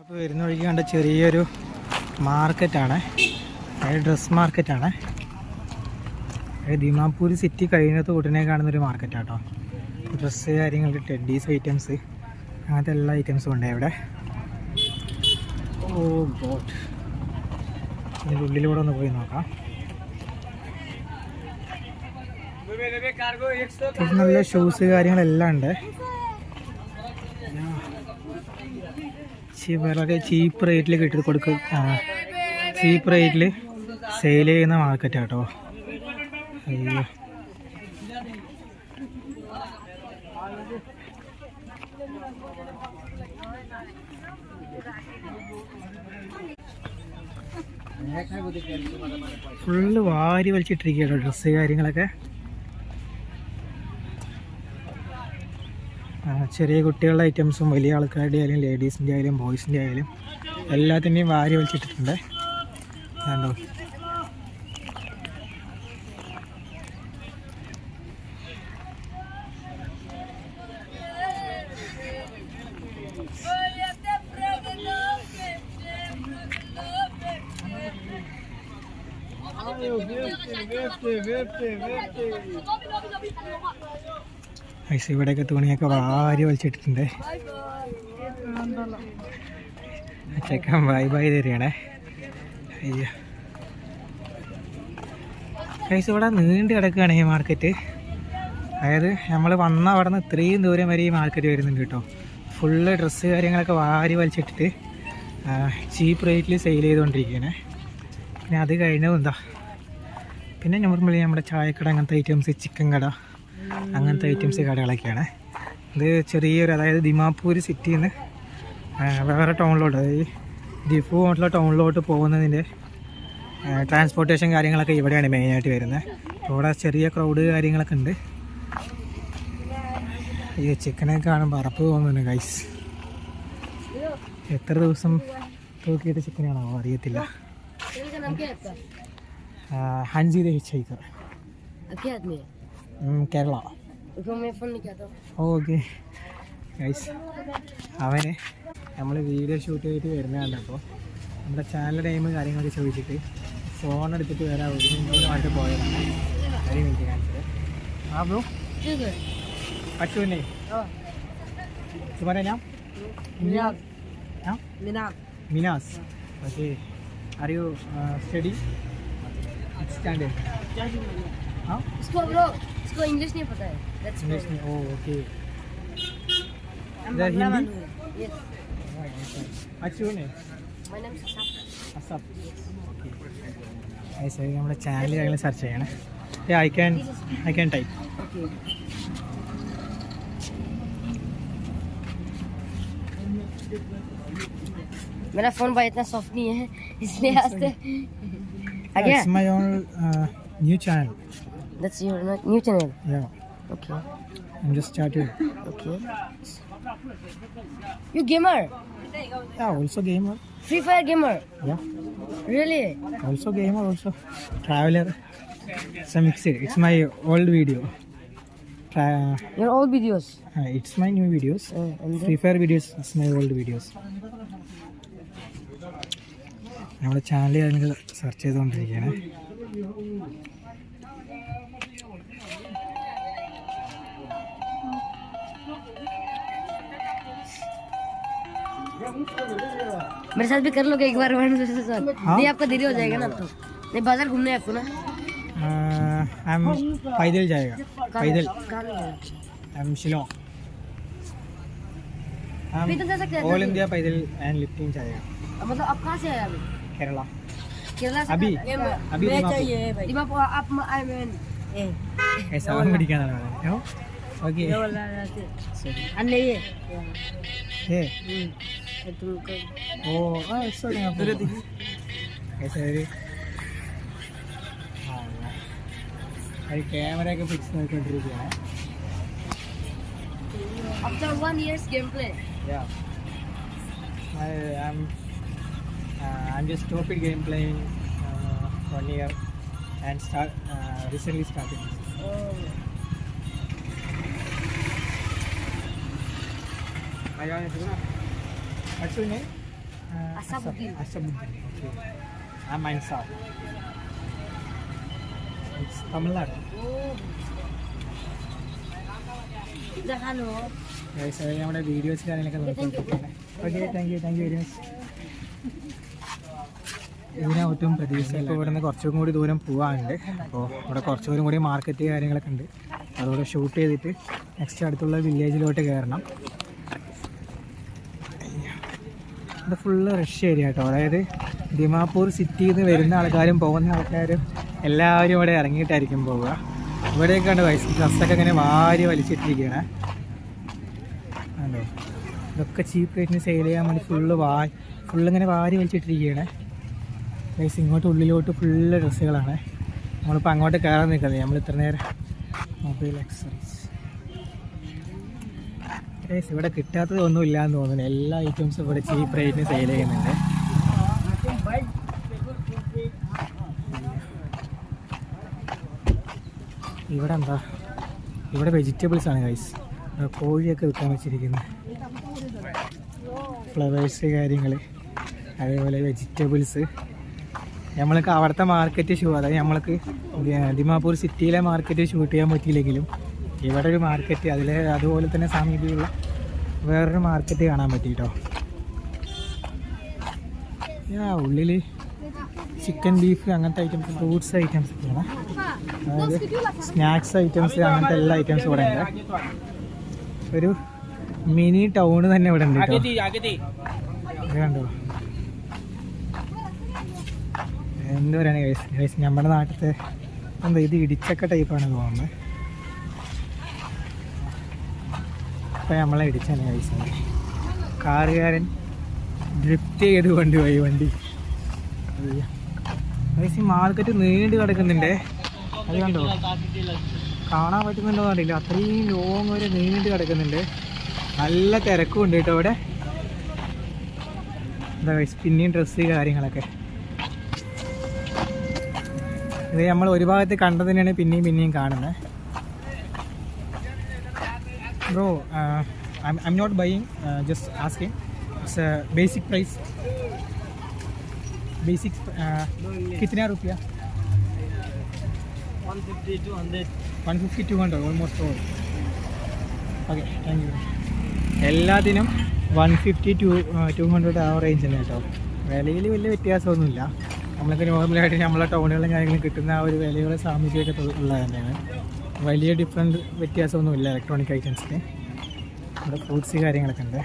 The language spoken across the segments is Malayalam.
അപ്പോൾ വരുന്ന വഴിക്ക് കണ്ട ചെറിയൊരു മാർക്കറ്റാണ്. അതായത് ഡ്രസ് മാർക്കറ്റാണ്. അതായത് ദിമാപൂർ സിറ്റി കഴിയുന്നത് ഉടനെ കാണുന്ന ഒരു മാർക്കറ്റാട്ടോ. ഡ്രസ്സ് കാര്യങ്ങൾ ടെഡീസ് ഐറ്റംസ് അങ്ങനത്തെ എല്ലാ ഐറ്റംസും ഉണ്ട് ഇവിടെ. Oh God. ഇതിന്റെ ഉള്ളിലൂടെ ഒന്ന് പോയി നോക്കാം. നല്ല ഷൂസ് കാര്യങ്ങളെല്ലാം ഉണ്ട്. ചീ- വളരെ ചീപ്പ് റേറ്റിൽ കിട്ടി കൊടുക്കുക ചീപ്പ് റേറ്റിൽ സെയിൽ ചെയ്യുന്ന മാർക്കറ്റ് കേട്ടോ അയ്യോ. ഫുള്ള് വാരി വലിച്ചിട്ടിരിക്കുകയാണ് ഡ്രസ്സ് കാര്യങ്ങളൊക്കെ ആ, ചെറിയ കുട്ടികളുടെ ഐറ്റംസും വലിയ ആൾക്കാരുടെ ആയാലും ലേഡീസിന്റെ ആയാലും ബോയ്സിന്റെ ആയാലും എല്ലാത്തിന്റെയും വാരി വലിച്ചിട്ടിട്ടുണ്ട്. കണ്ടോ? ഐസ് ഇവിടെയൊക്കെ തുണിയൊക്കെ വാരി വലിച്ചിട്ടിട്ടുണ്ട്. ചെക്കൻ ബൈ ബൈ തരികയാണേ. അയ്യോ. ഐസ് ഇവിടെ നീണ്ടു കിടക്കുകയാണ് ഈ മാർക്കറ്റ്. അതായത് നമ്മൾ വന്ന അവിടെ നിന്ന് ഇത്രയും ദൂരം വരെ ഈ മാർക്കറ്റ് വരുന്നുണ്ട് കേട്ടോ. ഫുള്ള് ഡ്രസ്സ് കാര്യങ്ങളൊക്കെ വാരി വലിച്ചിട്ടിട്ട് ചീപ്പ് റേറ്റിൽ സെയിൽ ചെയ്തുകൊണ്ടിരിക്കുകയാണ്. പിന്നെ അത് കഴിഞ്ഞതും എന്താ? പിന്നെ നോർമലി നമ്മുടെ ചായക്കട അങ്ങനത്തെ ഐറ്റംസ് ചിക്കൻ കട. അങ്ങനത്തെ ഐറ്റംസ് കടകളൊക്കെയാണ്. ഇത് ചെറിയൊരു അതായത് ദിമാപൂർ സിറ്റിയിൽ നിന്ന് വേറെ ടൗണിലോട്ട് അതായത് ദിഫു ആയിട്ടുള്ള ടൗണിലോട്ട് പോകുന്നതിന്റെ ട്രാൻസ്പോർട്ടേഷൻ കാര്യങ്ങളൊക്കെ ഇവിടെയാണ് മെയിനായിട്ട് വരുന്നത്. ഇവിടെ ചെറിയ ക്രൗഡ് കാര്യങ്ങളൊക്കെ ഉണ്ട്. ഈ ചിക്കനൊക്കെ കാണുമ്പോൾ അറപ്പ് തോന്നുന്നുണ്ട് ഗൈസ് എത്ര ദിവസം തൂക്കിയിട്ട് ചിക്കനാണോ അറിയത്തില്ല. ഹൻജി ദഹിച്ചേക്കർ കേരള. ഓക്കെ. ഗൈസ് അവനെ നമ്മൾ വീഡിയോ ഷൂട്ട് ചെയ്തിട്ട് വരുന്നതാണ് അപ്പോൾ നമ്മുടെ ചാനൽ ടൈം കാര്യങ്ങളൊക്കെ ചോദിച്ചിട്ട് ഫോൺ എടുത്തിട്ട് വരാൻ ഒരുമായിട്ട് പോയതാണ്. ഒരു മിനിറ്റ് കാണിച്ചത്. ആ ബ്രോ പറ്റുന്നേ സുമാരാ മിനാസ്. ഓക്കെ. അറിയു? സ്റ്റഡി? സ്റ്റാൻഡ് ആ? Manas okay are you study standard हाँ उसको ब्रो उसको इंग्लिश नहीं पता है That's इंग्लिश why. में ओ ओके I'm इधर Bangla हिंदी Manu. Yes. अच्छी ने My name is Asaf. Asaf okay നമ്മുടെ ചാനൽ കാര്യങ്ങൾ സെർച്ച് ചെയ്യണേ I can I can type Okay. मेरा फोन भाई इतना सॉफ्ट नहीं है इसलिए आस्ते आ गया it's my own new channel That's your new channel. Yeah Okay. I just started Okay. You gamer? Yeah also gamer Free Fire gamer? Yeah Really? Also gamer also traveller it's a mixed it's my old video Your old videos. It's my new videos Uh, and Free Fire videos it's my old videos നമ്മുടെ ചാനൽ കാര്യങ്ങൾ സെർച്ച് ചെയ്തുകൊണ്ടിരിക്കുകയാണ് मेरे साथ भी कर लोगे एक बार वन से साथ हाँ? नहीं आपका देरी हो जाएगा ना तो। नहीं बाज़ार घूमने आपको ना? आई एम पैदल जाएगा। पैदल? आई एम शिलोंग पैदल जा सकते हैं ऑल इंडिया पैदल एंड लिफ्टिंग जाएगा। मतलब आप कहाँ से आए अभी? केरला केरला से अभी? अभी दिमापुर दिमापुर आप आई मीन ऐसा Okay. Lola natin. Sorry. Ano yun? Yeah. Hmm. Ito mo ko. Oh, ah, sorry nga po. Okay, sorry. ಅದು ಕ್ಯಾಮ್ರಾಗೆ ಫಿಕ್ಸ್ ಮಾಡ್ಕೊಂಡಿದ್ಯಾ After one year's gameplay. Yeah. I, I'm uh, I'm just stupid game playing uh, one year and start uh, recently started. Oh. I got it. What's your name? Asabuddin. Tamil Nadu. Dah halo. Guys, അത് നമ്മുടെ വീഡിയോസ് കാര്യങ്ങളൊക്കെ നോക്കിക്കൊണ്ടിരിക്കുകയാണ് okay thank you thank you very much ഇതിനകത്തും പ്രതീക്ഷ ഇപ്പോൾ ഇവിടെ നിന്ന് കുറച്ചും കൂടി ദൂരം പോകാനുണ്ട് അപ്പോൾ ഇവിടെ കുറച്ചുകൂടി കൂടി മാർക്കറ്റ് കാര്യങ്ങളൊക്കെ ഉണ്ട്. അതുകൊണ്ട് ഷൂട്ട് ചെയ്തിട്ട് നെക്സ്റ്റ് അടുത്തുള്ള വില്ലേജിലോട്ട് കയറണം. ഇത് ഫുള്ള് റഷ് ഏരിയ കേട്ടോ അതായത് ദിമാപൂർ സിറ്റിയിൽ നിന്ന് വരുന്ന ആൾക്കാരും പോകുന്ന ആൾക്കാരും എല്ലാവരും ഇവിടെ ഇറങ്ങിയിട്ടായിരിക്കും പോവുക. ഇവിടെയൊക്കെ ഉണ്ട് വയസ്സ് ഡ്രസ്സൊക്കെ ഇങ്ങനെ വാരി വലിച്ചിട്ടിരിക്കുകയാണ് കണ്ടോ? ഇതൊക്കെ ചീപ്പ് റേറ്റിന് സെയിൽ ചെയ്യാൻ വേണ്ടി ഫുള്ള് വാ ഫുള്ള് ഇങ്ങനെ വാരി വലിച്ചിട്ടിരിക്കുകയാണ് വയസ്സ് ഇങ്ങോട്ട് ഉള്ളിലോട്ട് ഫുള്ള് ഡ്രസ്സുകളാണ് നമ്മളിപ്പോൾ അങ്ങോട്ട് കയറാൻ നിൽക്കുന്നത്. നമ്മൾ ഇത്ര നേരം മൊബൈൽ ആക്സറീസ് ഗൈസ് ഇവിടെ കിട്ടാത്തത് ഒന്നും ഇല്ലാന്ന് തോന്നുന്നു. എല്ലാ ഐറ്റംസും ഇവിടെ ചീപ്പ് റേറ്റിന് സെയിൽ ചെയ്യുന്നുണ്ട്. ഇവിടെ എന്താ? ഇവിടെ വെജിറ്റബിൾസ് ആണ് ഗൈസ് കോഴിയൊക്കെ വിൽക്കാൻ വെച്ചിരിക്കുന്നത് ഫ്ലവേഴ്സ് കാര്യങ്ങൾ അതേപോലെ വെജിറ്റബിൾസ് നമ്മൾക്ക് അവിടുത്തെ മാർക്കറ്റ് ഷൂ അതായത് നമ്മൾക്ക് ദിമാപൂർ സിറ്റിയിലെ മാർക്കറ്റ് ഷൂട്ട് ചെയ്യാൻ പറ്റിയില്ലെങ്കിലും ഇവിടെ ഒരു മാർക്കറ്റ് അതിൽ അതുപോലെ തന്നെ സാമീപ്യമുള്ള വേറൊരു മാർക്കറ്റ് കാണാൻ പറ്റി കേട്ടോ ഉള്ളിൽ ചിക്കൻ ബീഫ് അങ്ങനത്തെ ഐറ്റംസ് ഫ്രൂട്ട്സ് ഐറ്റംസ് ഒക്കെയാണ്. അതായത് സ്നാക്സ് ഐറ്റംസ് അങ്ങനത്തെ എല്ലാ ഐറ്റംസും ഇവിടെ ഉണ്ട്. ഒരു മിനി ടൗൺ തന്നെ ഇവിടെ ഉണ്ട് കണ്ടോ? എന്ത് പറയുകയാണ് നമ്മുടെ നാട്ടിലത്തെ എന്താ ഇത് ഇടിച്ചക്ക ടൈപ്പാണ് തോന്നുന്നത് ഇപ്പം നമ്മളെ ഇടിച്ചാണ് കഴിച്ചത് കാറുകാരൻ ഡ്രിഫ്റ്റ് ചെയ്ത് കൊണ്ടുപോയി വണ്ടി. ഈ മാർക്കറ്റ് നീണ്ടു കിടക്കുന്നുണ്ടേ. അത് കണ്ടോ? കാണാൻ പറ്റുന്നുണ്ടോ അറിയില്ല. അത്രയും ലോങ് വരെ നീണ്ടു കിടക്കുന്നുണ്ട്. നല്ല തിരക്കും ഉണ്ട് കേട്ടോ അവിടെ. എന്താ പിന്നെയും ഡ്രസ്സ് കാര്യങ്ങളൊക്കെ. ഇത് നമ്മൾ ഒരു ഭാഗത്ത് കണ്ടതിനാണ് പിന്നെയും പിന്നെയും കാണുന്നത്. bro I'm not buying just asking it's basic price basic कितना रुपया one fifty two hundred almost all okay thank you എല്ലാത്തിനും one fifty to two hundred ആ റേഞ്ച് തന്നെ കേട്ടോ വിലയിൽ വലിയ വ്യത്യാസമൊന്നുമില്ല നമ്മളൊക്കെ നോർമലായിട്ട് നമ്മളെ ടൗണുകളും കാര്യങ്ങളും കിട്ടുന്ന ആ ഒരു വിലയുടെ സാമീപ്യമൊക്കെ തൊ- ഉള്ളത് തന്നെയാണ് വലിയ ഡിഫറെന്റ് വ്യത്യാസമൊന്നുമില്ല ഇലക്ട്രോണിക് ഐറ്റംസിന് ഇവിടെ ഫ്രൂട്ട്സ് കാര്യങ്ങളൊക്കെ ഉണ്ട്.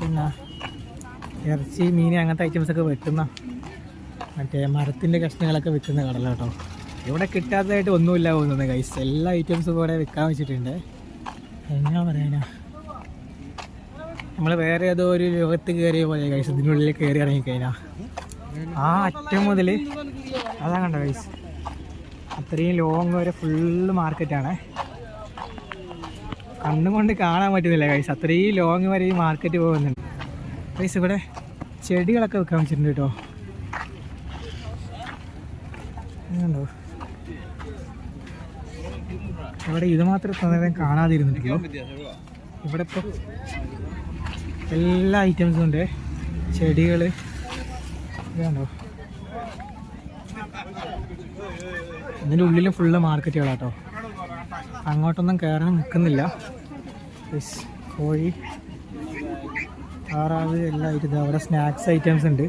പിന്നെ ഇറച്ചി മീൻ അങ്ങനത്തെ ഐറ്റംസൊക്കെ വെക്കുന്ന മറ്റേ മരത്തിന്റെ കഷ്ണങ്ങളൊക്കെ വിൽക്കുന്ന കടല കേട്ടോ. ഇവിടെ കിട്ടാത്തതായിട്ട് ഒന്നുമില്ല തോന്നുന്നു കൈസ് എല്ലാ ഐറ്റംസും ഇവിടെ വിൽക്കാൻ വെച്ചിട്ടുണ്ട്. എന്നാ പറയാനാ? നമ്മൾ വേറെ ഏതോ ഒരു ലോകത്ത് കയറിയ പോലെ കൈസ് ഇതിനുള്ളിൽ കയറി ഇറങ്ങിക്കഴിഞ്ഞാൽ ആ അറ്റം മുതൽ അതാ കണ്ടോ കൈസ് അത്രയും ലോങ് വരെ ഫുള്ള് മാർക്കറ്റാണ് കണ്ണുകൊണ്ട് കാണാൻ പറ്റുന്നില്ല കൈസ് അത്രയും ലോങ് വരെ ഈ മാർക്കറ്റ് പോകുന്നുണ്ട്. കൈസ് ഇവിടെ ചെടികളൊക്കെ വെക്കാൻ വെച്ചിട്ടുണ്ട് കേട്ടോ. ഇവിടെ ഇത് മാത്രം നേരം കാണാതിരുന്നിട്ടുള്ളൂ ഇവിടെ ഇപ്പോൾ എല്ലാ ഐറ്റംസും ഉണ്ട്. ചെടികൾ ഇതുണ്ടോ? അതിന്റെ ഉള്ളിൽ ഫുള്ള് മാർക്കറ്റുകളാട്ടോ. അങ്ങോട്ടൊന്നും കയറാൻ നിൽക്കുന്നില്ല കോഴി താറാവ് എല്ലാം ഇരുന്ന് അവിടെ സ്നാക്സ് ഐറ്റംസ് ഉണ്ട്.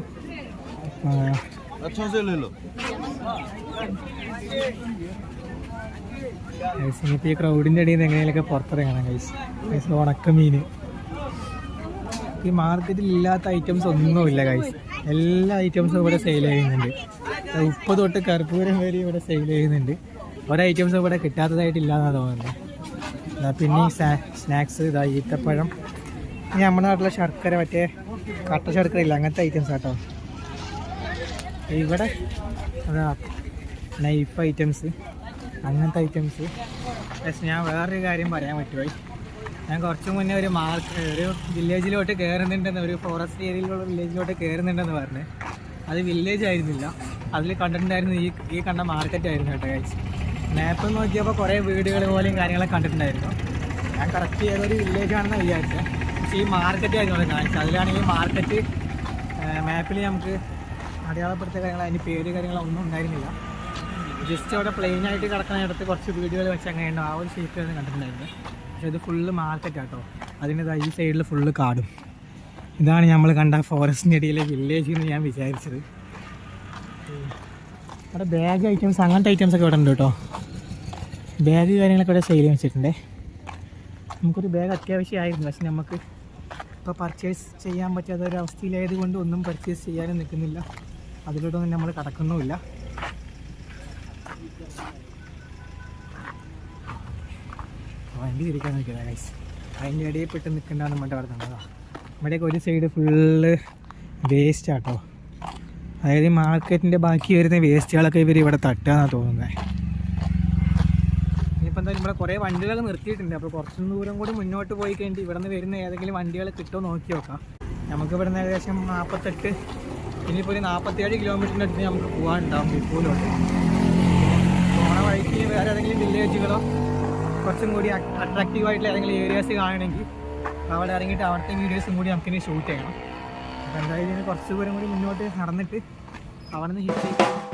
ഈ ക്രൗഡിന്റെ ഇടയിൽ നിന്ന് എങ്ങനെയൊക്കെ പുറത്തിറങ്ങണം കൈസ് ഉണക്കമീൻ. ഈ മാർക്കറ്റിൽ ഇല്ലാത്ത ഐറ്റംസ് ഒന്നുമില്ല ഗൈസ് എല്ലാ ഐറ്റംസും ഇവിടെ സെയിൽ ചെയ്യുന്നുണ്ട്. ഉപ്പ് തൊട്ട് കർപ്പൂരം വരെ ഇവിടെ സെയിൽ ചെയ്യുന്നുണ്ട്. ഓരോ ഐറ്റംസും ഇവിടെ കിട്ടാത്തതായിട്ടില്ല എന്നാണ് തോന്നുന്നത് പിന്നെ ഈ സ്നാക്സ് ഇതാ ഈത്തപ്പഴം. ഇനി നമ്മുടെ നാട്ടിലെ ശർക്കര മറ്റേ കട്ട ശർക്കര ഇല്ല? അങ്ങനത്തെ ഐറ്റംസ് കേട്ടോ ഇവിടെ അതാ നൈഫ് ഐറ്റംസ് അങ്ങനത്തെ ഐറ്റംസ് ഞാൻ വേറൊരു കാര്യം പറയാൻ പറ്റുമോ ഞാൻ കുറച്ച് മുന്നേ ഒരു മാർക്ക് ഒരു വില്ലേജിലോട്ട് കയറുന്നുണ്ടെന്ന് ഒരു ഫോറസ്റ്റ് ഏരിയയിലുള്ള വില്ലേജിലോട്ട് കയറുന്നുണ്ടെന്ന് പറഞ്ഞ്. അത് വില്ലേജ് ആയിരുന്നില്ല. അതിൽ കണ്ടിട്ടുണ്ടായിരുന്നു ഈ ഈ കണ്ട മാർക്കറ്റ് ആയിരുന്നു കേട്ടോ കഴിച്ച് മാപ്പ് നോക്കിയപ്പോൾ കുറേ വീടുകൾ പോലെയും കാര്യങ്ങളൊക്കെ കണ്ടിട്ടുണ്ടായിരുന്നു. ഞാൻ കറക്റ്റ് ഏതൊരു വില്ലേജ് ആണെന്ന് വിചാരിച്ചത് പക്ഷേ ഈ മാർക്കറ്റ് ആയിരുന്നു കാണിച്ചത്. ഈ മാർക്കറ്റ് മാപ്പിൽ നമുക്ക് അടയാളപ്പെടുത്തിയ കാര്യങ്ങൾ അതിന്റെ പേര് കാര്യങ്ങളൊന്നും ഉണ്ടായിരുന്നില്ല. ജസ്റ്റ് അവിടെ പ്ലെയിൻ ആയിട്ട് കിടക്കുന്ന ഇടത്ത് കുറച്ച് വീടുകൾ വെച്ച് അങ്ങനെയുണ്ട്. ആ ഒരു ഷേപ്പ് തന്നെ കണ്ടിട്ടുണ്ടായിരുന്നു. പക്ഷേ ഇത് ഫുള്ള് മാർക്കറ്റ് ആട്ടോ. അതിന്റെ ഈ സൈഡിൽ ഫുള്ള് കാടും. ഇതാണ് നമ്മൾ കണ്ട ഫോറസ്റ്റിന്റെ ഇടയിലെ വില്ലേജ് എന്ന് ഞാൻ വിചാരിച്ചത്. അവിടെ ബാഗ് ഐറ്റംസ് അങ്ങനത്തെ ഐറ്റംസ് ഒക്കെ ഇവിടെ ഉണ്ട് കേട്ടോ. ബാഗ് കാര്യങ്ങളൊക്കെ ഇവിടെ സെയിൽ വെച്ചിട്ടുണ്ട് നമുക്കൊരു ബാഗ് അത്യാവശ്യമായിരുന്നു. പക്ഷെ നമുക്ക് ഇപ്പോൾ പർച്ചേസ് ചെയ്യാൻ പറ്റാത്ത ഒരു അവസ്ഥയിലായത് കൊണ്ട് ഒന്നും പർച്ചേസ് ചെയ്യാനും നിൽക്കുന്നില്ല. അതിലോട്ടൊന്നും നമ്മൾ കടക്കുന്നുമില്ല. വണ്ടി തിരിക്കാൻ നിൽക്കുന്നത് ഗൈസ് അതിന്റെ ഇടയിൽ പെട്ട് നിൽക്കണ്ടെന്ന് പറഞ്ഞിട്ട് അവിടെ നിന്നതാ ഇവിടെയൊക്കെ ഒരു സൈഡ് ഫുള്ള് വേസ്റ്റ് ആട്ടോ അതായത് മാർക്കറ്റിന്റെ ബാക്കി വരുന്ന വേസ്റ്റുകളൊക്കെ ഇവർ ഇവിടെ തട്ടുകയെന്നാണ് തോന്നുന്നത് ഇനിയിപ്പോൾ എന്തായാലും ഇവിടെ കുറേ വണ്ടികളൊക്കെ നിർത്തിയിട്ടുണ്ട്. അപ്പോൾ കുറച്ച് ദൂരം കൂടി മുന്നോട്ട് പോയി കഴിഞ്ഞിട്ട് ഇവിടെ നിന്ന് വരുന്ന ഏതെങ്കിലും വണ്ടികൾ കിട്ടുമോ നോക്കി നോക്കാം. നമുക്ക് ഇവിടെ നിന്ന് ഏകദേശം നാൽപ്പത്തെട്ട് ഇനിയിപ്പോൾ ഒരു നാൽപ്പത്തേഴ് കിലോമീറ്ററിന്റെ അടുത്ത് നമുക്ക് പോകാനുണ്ടാവും ബിപ്പൂലോട്ട് പോണ വഴിക്ക് വേറെ ഏതെങ്കിലും വില്ലേജുകളോ കുറച്ചും കൂടി അട്രാക്റ്റീവ് ആയിട്ടുള്ള ഏതെങ്കിലും ഏരിയാസ് കാണണമെങ്കിൽ അവിടെ ഇറങ്ങിയിട്ട് അവിടുത്തെ വീഡിയോസും കൂടി നമുക്കിനി ഷൂട്ട് ചെയ്യണം. അപ്പോൾ എന്തായാലും കുറച്ച് ദൂരം കൂടി മുന്നോട്ട് നടന്നിട്ട് അവിടെ നിന്ന് ഹിറ്റ്